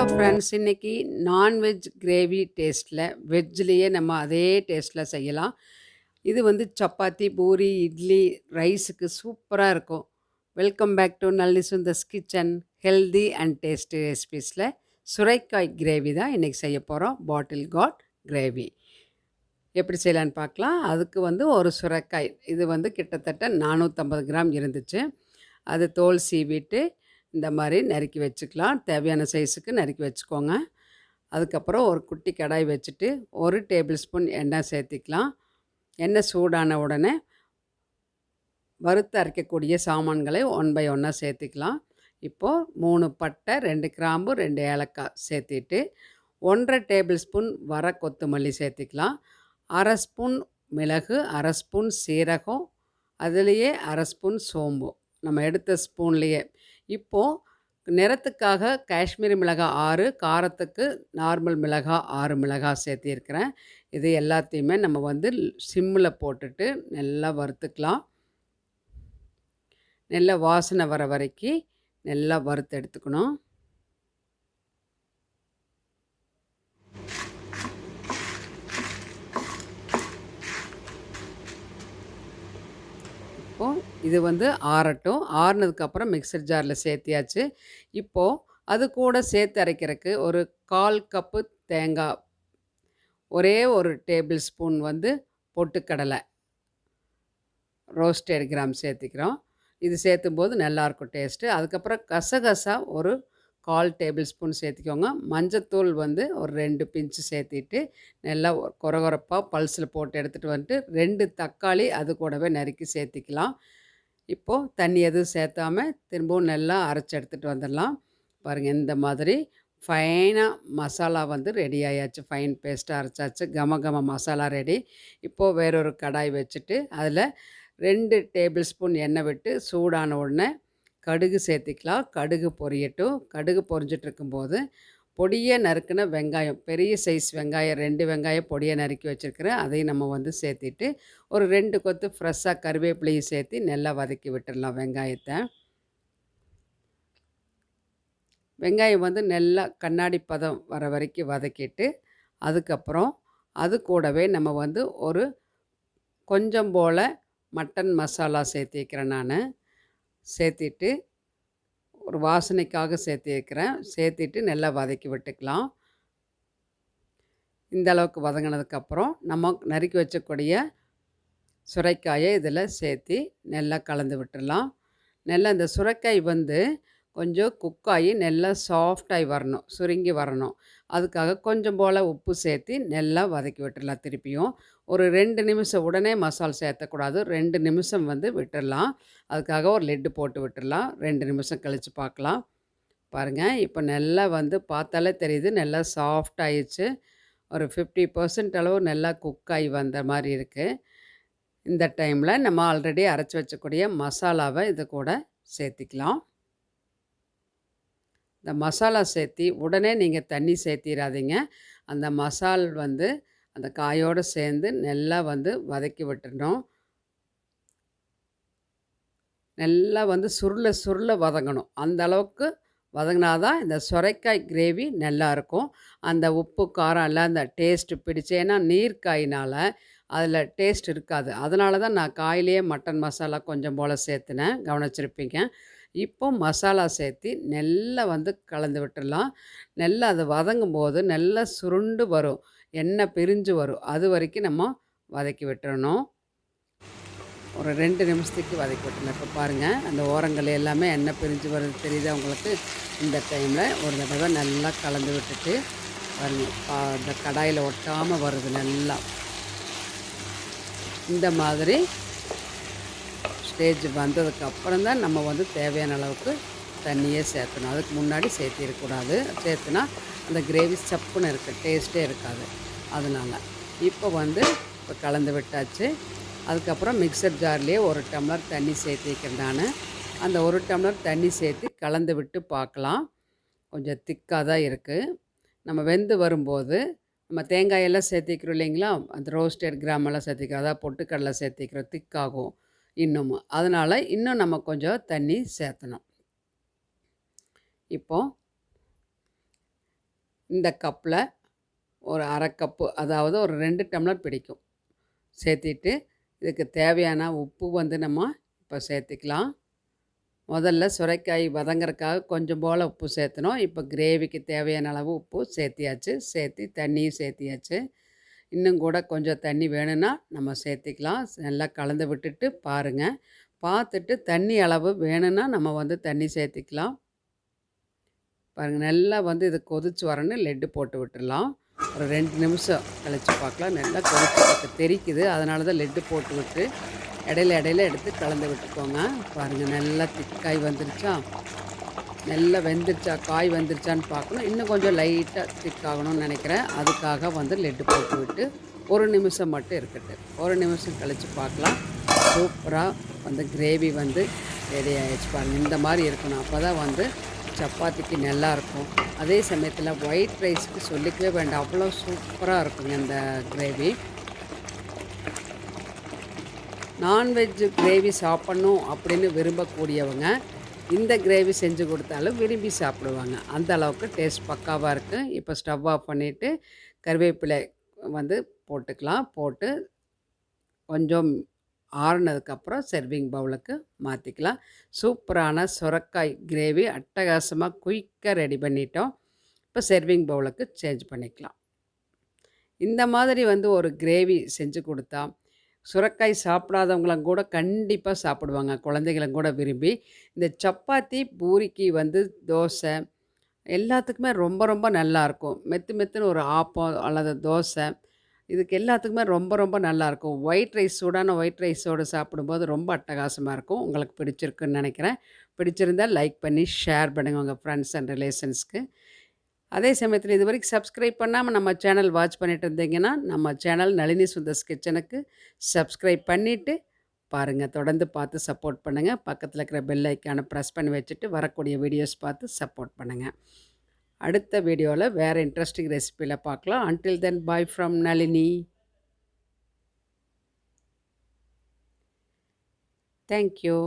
Hello friends இன்றைக்கி non veg gravy டேஸ்ட்டில் வெஜ்லேயே நம்ம அதே டேஸ்ட்டில் செய்யலாம். இது வந்து சப்பாத்தி பூரி இட்லி ரைஸுக்கு சூப்பராக இருக்கும். Welcome back to Nalli Sundar's kitchen healthy and tasty ரெசிபீஸில் சுரைக்காய் கிரேவி தான் இன்றைக்கி செய்ய போகிறோம் பாட்டில் காட் கிரேவி எப்படி செய்யலான்னு பார்க்கலாம். அதுக்கு வந்து ஒரு சுரைக்காய். இது வந்து கிட்டத்தட்ட நானூற்றம்பது கிராம் இருந்துச்சு. அது தோல் சீவிட்டு இந்த மாதிரி நறுக்கி வச்சுக்கலாம். தேவையான சைஸுக்கு நறுக்கி வச்சுக்கோங்க. அதுக்கப்புறம் ஒரு குட்டி கடாய் வச்சுட்டு ஒரு டேபிள் ஸ்பூன் எண்ணெய் சேர்த்திக்கலாம். எண்ணெய் சூடான உடனே வறுத்து அரைக்கக்கூடிய சாமான்களை ஒன் பை ஒன்னாக சேர்த்திக்கலாம். இப்போது மூணு பட்டை ரெண்டு கிராம்பு ரெண்டு ஏலக்காய் சேர்த்திட்டு ஒன்றரை டேபிள் ஸ்பூன் வர கொத்தமல்லி சேர்த்திக்கலாம். அரை ஸ்பூன் மிளகு அரை ஸ்பூன் சீரகம் அதுலேயே அரை ஸ்பூன் சோம்பு. நம்ம எடுத்த ஸ்பூன்லேயே இப்போது நிறத்துக்காக காஷ்மீரி மிளகாய் ஆறு காரத்துக்கு நார்மல் மிளகாய் ஆறு மிளகாய் சேர்த்திருக்கிறேன். இது எல்லாத்தையுமே நம்ம வந்து சிம்மில் போட்டுட்டு நல்லா வறுத்துக்கலாம். நல்லா வாசனை வர வரைக்கும் நல்லா வறுத்து எடுத்துக்கணும். இப்போது இது வந்து ஆறட்டும். ஆறுனதுக்கப்புறம் மிக்சர் ஜாரில் சேர்த்தியாச்சு. இப்போது அது கூட சேர்த்து அரைக்கிறதுக்கு ஒரு கால் கப்பு தேங்காய் ஒரே ஒரு டேபிள் ஸ்பூன் வந்து பொட்டுக்கடலை. ரோஸ்டட் கிராம் சேர்த்திக்கிறோம். இது சேர்த்தும் போது நல்லாயிருக்கும் டேஸ்ட்டு அதுக்கப்புறம் கசகசா ஒரு கால் டேபிள் ஸ்பூன் சேர்த்திக்கோங்க. மஞ்சத்தூள் வந்து ஒரு ரெண்டு பிஞ்சு சேர்த்திட்டு நல்லா குறகுறப்பாக பல்ஸில் போட்டு எடுத்துகிட்டு வந்துட்டு ரெண்டு தக்காளி அது கூடவே நறுக்கி சேர்த்திக்கலாம். இப்போது தண்ணி எதுவும் சேர்த்தாம திரும்பவும் நல்லா அரைச்சி எடுத்துகிட்டு வந்துடலாம். பாருங்கள் இந்த மாதிரி ஃபைனாக மசாலா வந்து ரெடி ஆயாச்சு. ஃபைன் பேஸ்ட்டாக அரைச்சாச்சு. கம கம மசாலா ரெடி இப்போது வேறொரு கடாய் வச்சுட்டு அதில் ரெண்டு டேபிள் ஸ்பூன் எண்ணெய் விட்டு சூடான உடனே கடுகு சேர்த்திக்கலாம். கடுகு பொரியட்டும். கடுகு பொரிஞ்சிட்ருக்கும்போது பொடியை நறுக்கின வெங்காயம் பெரிய சைஸ் வெங்காயம் ரெண்டு வெங்காயம் பொடியை நறுக்கி வச்சுருக்கிறேன். அதையும் நம்ம வந்து சேர்த்திட்டு ஒரு ரெண்டு கொத்து ஃப்ரெஷ்ஷாக கருவேப்பிலையும் சேர்த்து நல்லா வதக்கி விட்டுடலாம் வெங்காயத்தை. வெங்காயம் வந்து நல்லா கண்ணாடி பதம் வர வரைக்கும் வதக்கிட்டு அதுக்கப்புறம் அது கூடவே நம்ம வந்து ஒரு கொஞ்சம் போல் மட்டன் மசாலா சேர்த்திக்கிறேன் நான். சேர்த்திட்டு ஒரு வாசனைக்காக சேர்த்திருக்கிறேன் சேர்த்திட்டு நல்லா வதக்கி விட்டுக்கலாம். இந்த அளவுக்கு வதங்கினதுக்கப்புறம் நம்ம நறுக்கி வச்சக்கூடிய சுரைக்காயை இதில் சேர்த்தி நல்லா கலந்து விட்டுடலாம். நல்லா இந்த சுரைக்காய் வந்து கொஞ்சம் குக்காகி நல்லா சாஃப்டாகி வரணும் சுருங்கி வரணும். அதுக்காக கொஞ்சம் போல் உப்பு சேர்த்து நல்லா வதக்கி விட்டுடலாம் திருப்பியும். ஒரு ரெண்டு நிமிஷம் உடனே மசால் சேர்த்தக்கூடாது. ரெண்டு நிமிஷம் வந்து விட்டுடலாம் அதுக்காக ஒரு லெட்டு போட்டு விட்டுடலாம் ரெண்டு நிமிஷம் கழித்து பார்க்கலாம். பாருங்கள் இப்போ நல்லா வந்து பார்த்தாலே தெரியுது நல்லா சாஃப்ட் ஆயிடுச்சு ஒரு ஃபிஃப்டி பர்சன்ட் அளவு நல்லா குக் ஆகி வந்த மாதிரி இருக்குது இந்த டைமில் நம்ம ஆல்ரெடி அரைச்சி வச்சக்கூடிய மசாலாவை இது கூட சேர்த்திக்கலாம். இந்த மசாலா சேர்த்தி உடனே நீங்கள் தண்ணி சேர்த்திடாதீங்க அந்த மசால் வந்து அந்த காயோடு சேர்ந்து நல்லா வந்து வதக்கி விட்டுடணும் நல்லா வந்து சுருள சுருள வதங்கணும். அந்த அளவுக்கு வதங்கினா தான் இந்த சுரைக்காய் கிரேவி நல்லாயிருக்கும் அந்த உப்பு காரம் எல்லாம் அந்த டேஸ்ட்டு பிடிச்சி ஏன்னா நீர்க்காயினால் அதில் டேஸ்ட் இருக்காது. அதனால தான் நான் காயிலேயே மட்டன் மசாலா கொஞ்சம் போல் சேர்த்துனேன். கவனிச்சிருப்பீங்க. இப்போ மசாலா சேர்த்து நல்லா வந்து கலந்து விட்டுடலாம். நல்லா அது வதங்கும் போது நல்லா சுருண்டு வரும். எண்ணெய் பிரிஞ்சு வரும். அது வரைக்கும் நம்ம வதக்கி விட்டுறணும். ஒரு ரெண்டு நிமிஷத்துக்கு வதக்கி விட்டுணும் இப்போ பாருங்கள் அந்த ஓரங்கள் எல்லாமே எண்ணெய் பிரிஞ்சு வர்றது தெரியுது அவங்களுக்கு இந்த டைமில் ஒரு தடவை நல்லா கலந்து விட்டுட்டு பாருங்கள் இந்த கடாயில் ஒட்டாமல் வருது நல்லா. இந்த மாதிரி ஸ்டேஜ் வந்ததுக்கு அப்புறம் தான் நம்ம வந்து தேவையான அளவுக்கு தண்ணியே சேர்த்தணும். அதுக்கு முன்னாடி சேர்த்திடக்கூடாது. சேர்த்துனா அந்த கிரேவி சப்புன்னு இருக்குது டேஸ்ட்டே இருக்காது. அதனால் இப்போ வந்து இப்போ கலந்து விட்டாச்சு. அதுக்கப்புறம் மிக்சர் ஜார்லேயே ஒரு டம்ளர் தண்ணி சேர்த்திக்கிறேன் நான். அந்த ஒரு டம்ளர் தண்ணி சேர்த்து கலந்து விட்டு பார்க்கலாம். கொஞ்சம் திக்காக தான் இருக்குது நம்ம வெந்து வரும்போது நம்ம தேங்காயெல்லாம் சேர்த்திக்கிறோம் இல்லைங்களா? அந்த ரோஸ்டட் கிராமெல்லாம் சேர்த்திக்கிறோம் அதாவது பொட்டுக்கடலை சேர்த்திக்கிறோம் திக்காகும் இன்னமும் அதனால் இன்னும் நம்ம கொஞ்சம் தண்ணி சேர்த்தணும். இப்போ இந்த கப்பில் ஒரு அரை கப்பு அதாவது ஒரு ரெண்டு டம்ளர் பிடிக்கும். சேர்த்திட்டு இதுக்கு தேவையான உப்பு வந்து நம்ம இப்போ சேர்த்துக்கலாம். முதல்ல சுரைக்காய் வதங்கிறதுக்காக கொஞ்சம் போல் உப்பு சேர்த்தணும். இப்போ கிரேவிக்கு தேவையான அளவு உப்பு சேர்த்தியாச்சு. சேர்த்தி தண்ணியும் சேர்த்தியாச்சு. இன்னும் கூட கொஞ்சம் தண்ணி வேணும்னா நம்ம சேர்த்திக்கலாம். நல்லா கலந்து விட்டுட்டு பாருங்கள் பார்த்துட்டு தண்ணி அளவு வேணும்னா நம்ம வந்து தண்ணி சேர்த்திக்கலாம். பாருங்கள் நல்லா வந்து இது கொதிச்சு வரணும். லெட்டு போட்டு விட்டுடலாம். ஒரு ரெண்டு நிமிஷம் கழித்து பார்க்கலாம். நல்லா கொதிச்சு தெரிக்குது. அதனால தான் லெட்டு போட்டு விட்டு இடையில இடையில எடுத்து கலந்து விட்டுக்கோங்க. பாருங்கள் நல்லா திக்காய் வந்துருச்சா? நல்லா வெந்துருச்சா காய் வெந்துருச்சான்னு பார்க்கணும். இன்னும் கொஞ்சம் லைட்டாக ஸ்டிக் ஆகணும்னு நினைக்கிறேன். அதுக்காக வந்து லெட்டு போட்டு விட்டு ஒரு நிமிஷம் மட்டும் இருக்கட்டும். ஒரு நிமிஷம் கழித்து பார்க்கலாம். சூப்பராக வந்து கிரேவி வந்து ரெடி ஆகிடுச்சு பாருங்கள் இந்த மாதிரி இருக்கணும். அப்போ தான் வந்து சப்பாத்திக்கு நல்லாயிருக்கும் அதே சமயத்தில் ஒயிட் ரைஸ்க்கு சொல்லிக்கவே வேண்டாம். அவ்வளோ சூப்பராக இருக்குங்க இந்த கிரேவி நான்வெஜ் கிரேவி சாப்பிட்ணும் அப்படின்னு விரும்பக்கூடியவங்க இந்த கிரேவி செஞ்சு கொடுத்தாலும் விரும்பி சாப்பிடுவாங்க. அந்த அளவுக்கு டேஸ்ட் பக்காவாக இருக்கும் இப்போ ஸ்டவ் ஆஃப் பண்ணிவிட்டு கருவேப்பிலை வந்து போட்டுக்கலாம். போட்டு கொஞ்சம் ஆறுனதுக்கப்புறம் சர்விங் பவுலுக்கு மாற்றிக்கலாம் சூப்பரான சுரக்காய் கிரேவி அட்டகாசமாக குயிக்காக ரெடி பண்ணிட்டோம். இப்போ சர்விங் பவுலுக்கு சேஞ்ச் பண்ணிக்கலாம். இந்த மாதிரி வந்து ஒரு கிரேவி செஞ்சு கொடுத்தா சுரக்காய் சாப்பிடாதவங்களும் கூட கண்டிப்பாக சாப்பிடுவாங்க. குழந்தைகளும் கூட விரும்பி. இந்த சப்பாத்தி பூரிக்கு வந்து தோசை எல்லாத்துக்குமே ரொம்ப ரொம்ப நல்லாயிருக்கும் மெத்து மெத்துன்னு ஒரு ஆப்பம் அல்லது தோசை இதுக்கு எல்லாத்துக்குமே ரொம்ப ரொம்ப நல்லாயிருக்கும் ஒயிட் ரைஸ் சூடான ஒயிட் ரைஸோடு சாப்பிடும்போது ரொம்ப அட்டகாசமாக இருக்கும். உங்களுக்கு பிடிச்சிருக்குன்னு நினைக்கிறேன். பிடிச்சிருந்தால் லைக் பண்ணி ஷேர் பண்ணுங்கள் உங்கள் ஃப்ரெண்ட்ஸ் அண்ட் ரிலேஷன்ஸ்க்கு அதே சமயத்தில் இது வரைக்கும் சப்ஸ்கிரைப் பண்ணாமல் நம்ம சேனல் வாட்ச் பண்ணிட்டு இருந்தீங்கன்னா நம்ம சேனல் நளினி சுந்தர்ஸ் கிச்சனுக்கு சப்ஸ்கிரைப் பண்ணிவிட்டு பாருங்கள் தொடர்ந்து பார்த்து சப்போர்ட் பண்ணுங்கள் பக்கத்தில் இருக்கிற பெல் ஐக்கானை ப்ரெஸ் பண்ணி வச்சுட்டு வரக்கூடிய வீடியோஸ் பார்த்து சப்போர்ட் பண்ணுங்கள் அடுத்த வீடியோவில் வேறு இன்ட்ரெஸ்டிங் ரெசிபியில் பார்க்கலாம். Until then bye from Nalini. Thank you